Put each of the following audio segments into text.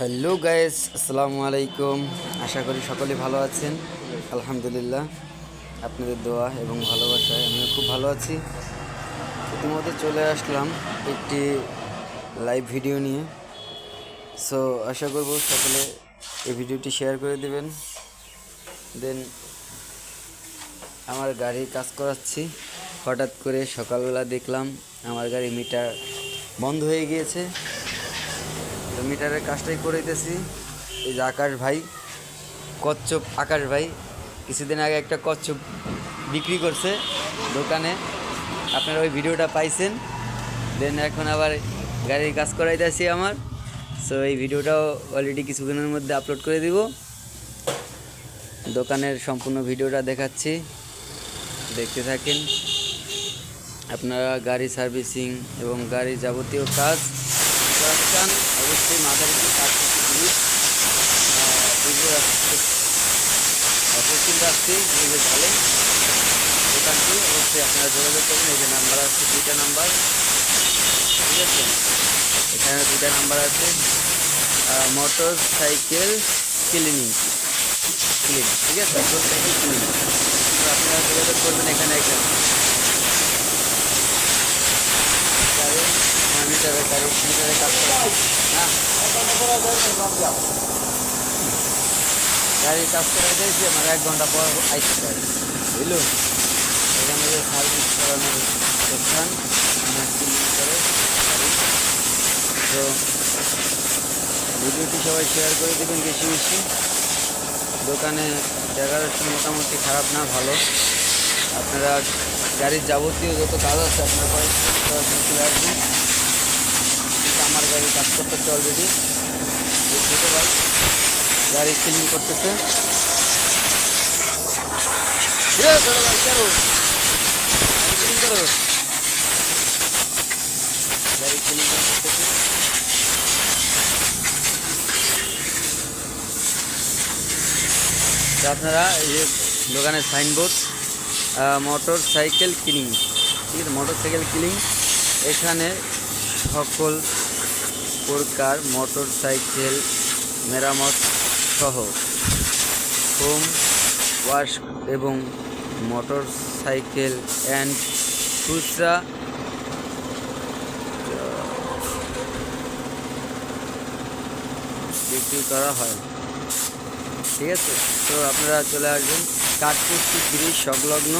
Hello guys আসসালামু আলাইকুম আশা করি সকলে ভালো আছেন। আলহামদুলিল্লাহ। আপনাদের দোয়া এবং ভালোবাসায় আমিও খুব ভালো আছি। ইতিমধ্যে চলে আসলাম একটি লাইভ ভিডিও নিয়ে। সো আশা করব সকলে এই ভিডিওটি শেয়ার করে দেবেন। দেন আমার গাড়ি কাজ করাচ্ছি। হঠাৎ করে সকালবেলা দেখলাম আমার গাড়ি মিটার বন্ধ হয়ে গিয়েছে। তো মিটারের কাজটাই করে দিতেছি। এই যে আকাশ ভাই, কচ্ছপ আকাশ ভাই, কিছুদিন আগে একটা কচ্ছপ বিক্রি করছে দোকানে। আপনারা ওই ভিডিওটা পাইছেন। দেন এখন আবার গাড়ির কাজ করাইতেছি আমার। সো এই ভিডিওটাও অলরেডি কিছুদিনের মধ্যে আপলোড করে দিব। দোকানের সম্পূর্ণ ভিডিওটা দেখাচ্ছি। দেখতে থাকেন। আপনারা গাড়ি সার্ভিসিং এবং গাড়ির যাবতীয় কাজ চান অবশ্যই মাদারিপুর কাজ করতে পুলিশ পূর্ব পশ্চিম রাস্তি নিজের ঢালে দোকানটি অবশ্যই আপনারা যোগাযোগ করবেন, এই যে নাম্বার আছে, দুইটা নাম্বার। ঠিক আছে? এখানে দুইটা নাম্বার আছে মোটর সাইকেল ক্লিনিং। ক্লিন, ঠিক আছে? Motorcycle cleaning. আপনারা যোগাযোগ করবেন এখানে এখানে গাড়ি আমার মিটারে গাড়ি মিটারে কাজ করা হ্যাঁ গাড়ি কাজ করে দিয়েছি আমার এক ঘণ্টা পর আইসি গাড়ি বুঝলো এখানে যে সার্ভিস করানোর করে তো ভিডিওটি সবাই শেয়ার করে দেবেন বেশি বেশি। দোকানে ডেকোরেশন মোটামুটি খারাপ না, ভালো। আপনারা গাড়ির যাবতীয় যত কাজ আছে, আপনারা চলে আসবেন গাড়ি কাজ করতেছে অলরেডি গাড়ি ক্লিন করতেছে। কেন? গাড়ি। আপনারা এই যে দোকানের সাইনবোর্ড মোটর সাইকেল কিলিং ঠিক আছে মোটর সাইকেল কিলিং এখানে সকল প্রকার মোটর সাইকেল মেরামত সহ হোম ওয়াশ এবং মোটর সাইকেল অ্যান্ড খুচরা বিক্রি করা হয়। ঠিক আছে? তো আপনারা চলে আসবেন কাঠপুষ্টি ব্রিজ সংলগ্ন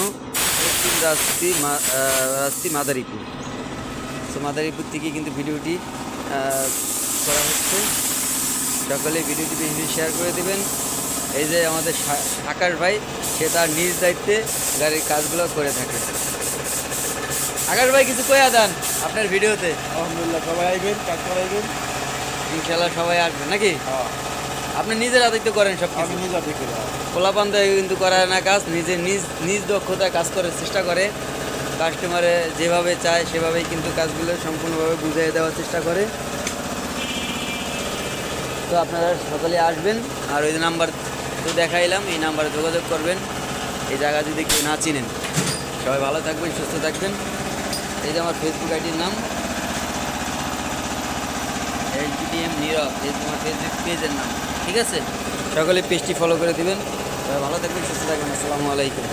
পশ্চিম রাস্তি রাস্তি মাদারীপুর। তো মাদারীপুর থেকে কিন্তু ভিডিওটি করা হচ্ছে। সকলে ভিডিওটি বেশি বেশি শেয়ার করে দেবেন। এই যে আমাদের আকাশ ভাই সে তার নিজ দায়িত্বে গাড়ির কাজগুলো করে থাকে। আকাশ ভাই কিছু কয়া দেন আপনার ভিডিওতে আলহামদুলিল্লাহ সবাই আসবেন কাজ করাইবেন ইনশাল্লাহ সবাই আসবে নাকি? হ্যাঁ। আপনি নিজের আদিত্য করেন সব আমি নিজে থেকে পোলাপান কিন্তু করে না কাজ নিজে নিজ নিজ দক্ষতায় কাজ করার চেষ্টা করে। কাস্টমারে যেভাবে চায়, সেভাবেই কিন্তু কাজগুলো সম্পূর্ণভাবে বুঝিয়ে দেওয়ার চেষ্টা করে। তো আপনারা সকলে আসবেন, আর ওই নাম্বার তো দেখাইলাম, এই নাম্বারে যোগাযোগ করবেন। এই জায়গা যদি কেউ না চিনেন, সবাই ভালো থাকবেন, সুস্থ থাকবেন। এই যে আমার ফেসবুক আইডির নাম। এইচডিএম নীরব এই তোমার ফেসবুক পেজের নাম, ঠিক আছে? সকলে পেজটি ফলো করে দিবেন। সবাই ভালো থাকবেন, সুস্থ থাকবেন, আসসালামু আলাইকুম।